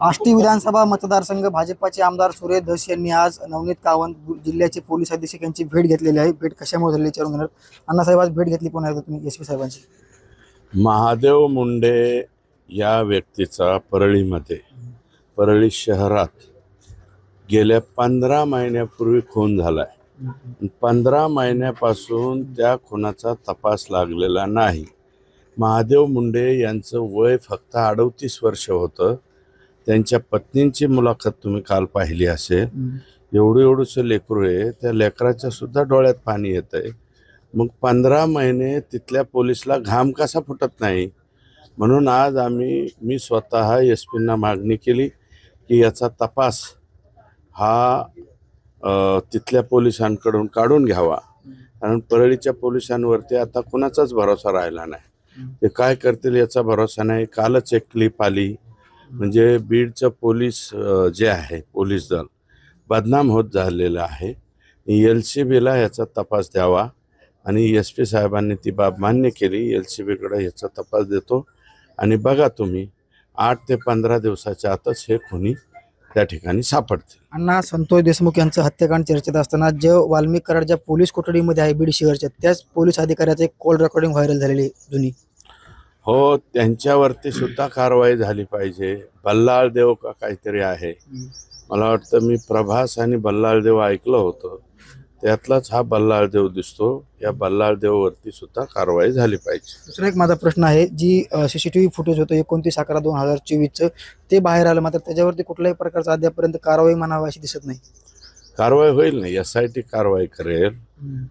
आष्टी विधानसभा मतदारसंघ भाजपाचे आमदार सुरेश धस यांनी आज नवनीत कावंत जिल्ह्याचे पोलीस अधीक्षक यांची भेट घेतलेली आहे. भेट कशामुळे झाली विचारून घेणार. अण्णासाहेब आज भेट घेतली पुन्हा एकदा तुम्ही एस पी साहेबांची. महादेव मुंडे या व्यक्तीचा परळीमध्ये परळी शहरात गेल्या पंधरा महिन्यापूर्वी खून झालाय. पंधरा महिन्यापासून त्या खुनाचा तपास लागलेला नाही. महादेव मुंडे यांचं वय फक्त अडतीस वर्ष होतं. त्यांच्या पत्नींची मुलाखत तुम्ही काल पाहिली असेल. एवढं एवढंसं लेकरू आहे त्या लेकराच्या सुद्धा डोळ्यात पाणी येत आहे मग पंधरा महिने तिथल्या पोलिसला घाम कसा फुटत नाही? म्हणून आज आम्ही मी स्वतः एस पींना मागणी केली की याचा तपास हा तिथल्या पोलिसांकडून काढून घ्यावा. कारण परळीच्या पोलिसांवरती आता कुणाचाच भरोसा राहिला नाही. ते काय करतील याचा भरोसा नाही. कालच एक क्लिप आली. म्हणजे बीडचं पोलीस जे आहे पोलीस दल बदनाम होत झालेलं आहे. एल सी बीला याचा तपास द्यावा आणि एस पी साहेबांनी ती बाब मान्य केली. एल सी बीकडे याचा तपास देतो. आणि बघा तुम्ही आठ ते पंधरा दिवसाच्या आतच हे खुनी त्या ठिकाणी सापडतील. अण्णा संतोष देशमुख यांचं हत्याकांड चर्चेत असताना जे वाल्मिक कराड ज्या पोलीस कोठडीमध्ये आहे बीड शहरच्या त्याच पोलीस अधिकाऱ्याचं एक कॉल रेकॉर्डिंग व्हायरल झालेली आहे जुनी. हो त्यांच्यावरती सुद्धा कारवाई झाली पाहिजे. बल्लाळ देव का काहीतरी आहे. मला वाटतं मी प्रभास आणि बल्लाळ देव ऐकलं होतं. त्यातलाच हा बल्लाळ देव दिसतो. या बल्लाळ देववरती सुद्धा कारवाई झाली पाहिजे. दुसरा एक माझा प्रश्न आहे जी सीसीटीव्ही फुटेज होतं एकोणतीस अकरा दोन हजार चोवीसचं ते बाहेर आलं मात्र त्याच्यावरती कुठल्याही प्रकारचा अद्यापर्यंत कारवाई म्हणावी अशी दिसत नाही. कारवाई होईल ना एस आय टी कारवाई करेल.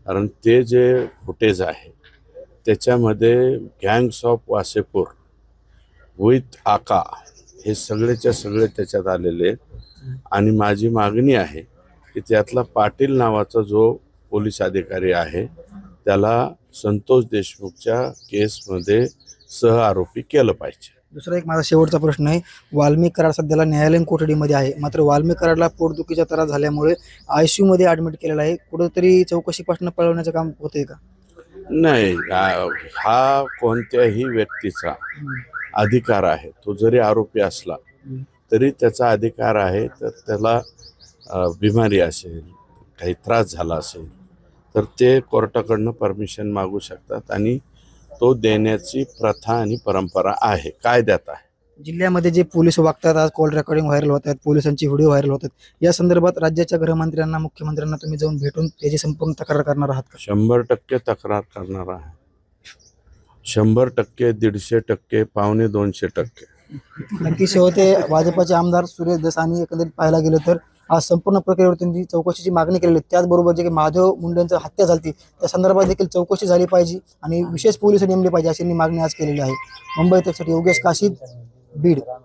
कारण ते जे फुटेज आहे त्याच्यामध्ये गँग्स ऑफ वासेपूर विथ आका हे सगळेच्या सगळे त्याच्यात आलेले आहेत. आणि माझी मागणी आहे की त्यातला पाटील नावाचा जो पोलीस अधिकारी आहे त्याला संतोष देशमुखच्या केसमध्ये सह आरोपी केलं पाहिजे. दुसरा एक माझा शेवटचा प्रश्न आहे. वाल्मिक कराड सध्याला न्यायालयीन कोठडीमध्ये आहे. मात्र वाल्मिक कराडला पोटदुखीचा त्रास झाल्यामुळे आय सी ऍडमिट केलेला आहे. कुठंतरी चौकशीपासून पळवण्याचं काम होतंय का? नाही हा हा कोणत्याही व्यक्तीचा अधिकार आहे. तो जरी आरोपी असला तरी त्याचा अधिकार आहे तर त्याला अ, बिमारी असेल काही त्रास झाला असेल तर ते कोर्टाकडनं परमिशन मागू शकतात आणि तो देण्याची प्रथा आणि परंपरा आहे. कायद्यात आहे. जिल्ह्यामध्ये जे पोलीस वागतात आज कॉल रेकॉर्डिंग व्हायरल होत आहेत पोलिसांची व्हिडिओ व्हायरल होतात या संदर्भात राज्याच्या गृहमंत्र्यांना मुख्यमंत्र्यांना तुम्ही जाऊन भेटून त्याची संपूर्ण तक्रार करणार आहात का? शंभर टक्के तक्रार करणार आहे. शंभर टक्के दीडशे टक्के पावणे दोनशे टक्के. नक्की शेवटे भाजपाचे आमदार सुरेश दस आणि एकंदरीत पाहायला गेलं तर आज संपूर्ण प्रक्रियेवर त्यांनी चौकशीची मागणी केलेली आहे त्याचबरोबर जे काही माधव मुंडेंचं हत्या झाली त्या संदर्भात देखील चौकशी झाली पाहिजे आणि विशेष पोलीस नेमले पाहिजे अशी त्यांनी मागणी आज केलेली आहे. मुंबई त्यासाठी योगेश काशीद ビールだ。